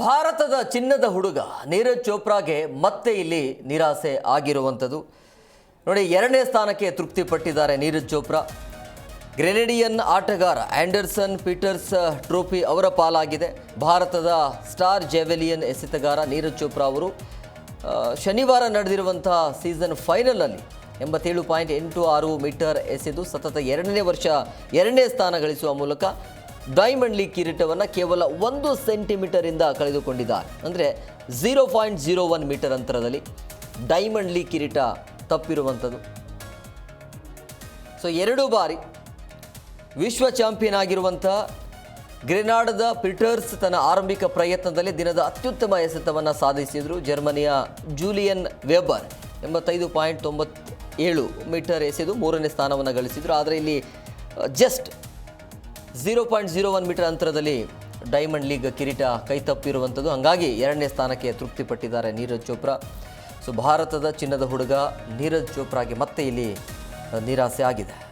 ಭಾರತದ ಚಿನ್ನದ ಹುಡುಗ ನೀರಜ್ ಚೋಪ್ರಾಗೆ ಮತ್ತೆ ಇಲ್ಲಿ ನಿರಾಸೆ ಆಗಿರುವಂಥದ್ದು. ನೋಡಿ, ಎರಡನೇ ಸ್ಥಾನಕ್ಕೆ ತೃಪ್ತಿಪಟ್ಟಿದ್ದಾರೆ ನೀರಜ್ ಚೋಪ್ರಾ. ಗ್ರೆನೇಡಿಯನ್ ಆಟಗಾರ ಆ್ಯಂಡರ್ಸನ್ ಪೀಟರ್ಸ್ ಟ್ರೋಫಿ ಅವರ ಪಾಲಾಗಿದೆ. ಭಾರತದ ಸ್ಟಾರ್ ಜೆವೆಲಿಯನ್ ಎಸೆತಗಾರ ನೀರಜ್ ಚೋಪ್ರಾ ಅವರು ಶನಿವಾರ ನಡೆದಿರುವಂಥ ಸೀಸನ್ ಫೈನಲಲ್ಲಿ ಎಂಬತ್ತೇಳು ಪಾಯಿಂಟ್ ಎಂಟು ಆರು ಮೀಟರ್ ಎಸೆದು ಸತತ ಎರಡನೇ ವರ್ಷ ಎರಡನೇ ಸ್ಥಾನ ಗಳಿಸುವ ಮೂಲಕ ಡೈಮಂಡ್ ಲೀಗ್ ಕಿರೀಟವನ್ನು ಕೇವಲ ಒಂದು ಸೆಂಟಿಮೀಟರಿಂದ ಕಳೆದುಕೊಂಡಿದ್ದಾರೆ. ಅಂದರೆ zero point zero one metre ಅಂತರದಲ್ಲಿ ಡೈಮಂಡ್ ಲೀಗ್ ಕಿರೀಟ ತಪ್ಪಿರುವಂಥದ್ದು. ಸೊ ಎರಡು ಬಾರಿ ವಿಶ್ವ ಚಾಂಪಿಯನ್ ಆಗಿರುವಂಥ ಗ್ರೆನಾಡದ ಪಿಟರ್ಸ್ ತನ್ನ ಆರಂಭಿಕ ಪ್ರಯತ್ನದಲ್ಲಿ ದಿನದ ಅತ್ಯುತ್ತಮ ಎಸೆತವನ್ನು ಸಾಧಿಸಿದರು ಜರ್ಮನಿಯ ಜೂಲಿಯನ್ ವೆಬರ್. ಎಂಬತ್ತೈದು ಪಾಯಿಂಟ್ ತೊಂಬತ್ತೇಳು ಮೀಟರ್ ಎಸೆದು ಮೂರನೇ ಸ್ಥಾನವನ್ನು ಗಳಿಸಿದರು. ಆದರೆ ಇಲ್ಲಿ just zero point zero one metre ಅಂತರದಲ್ಲಿ ಡೈಮಂಡ್ ಲೀಗ್ ಕಿರೀಟ ಕೈತಪ್ಪಿರುವಂಥದ್ದು ಹಾಗಾಗಿ ಎರಡನೇ ಸ್ಥಾನಕ್ಕೆ ತೃಪ್ತಿಪಟ್ಟಿದ್ದಾರೆ ನೀರಜ್ ಚೋಪ್ರಾ. ಸೊ, ಭಾರತದ ಚಿನ್ನದ ಹುಡುಗ ನೀರಜ್ ಚೋಪ್ರಾಗೆ ಮತ್ತೆ ಇಲ್ಲಿ ನಿರಾಸೆ ಆಗಿದೆ.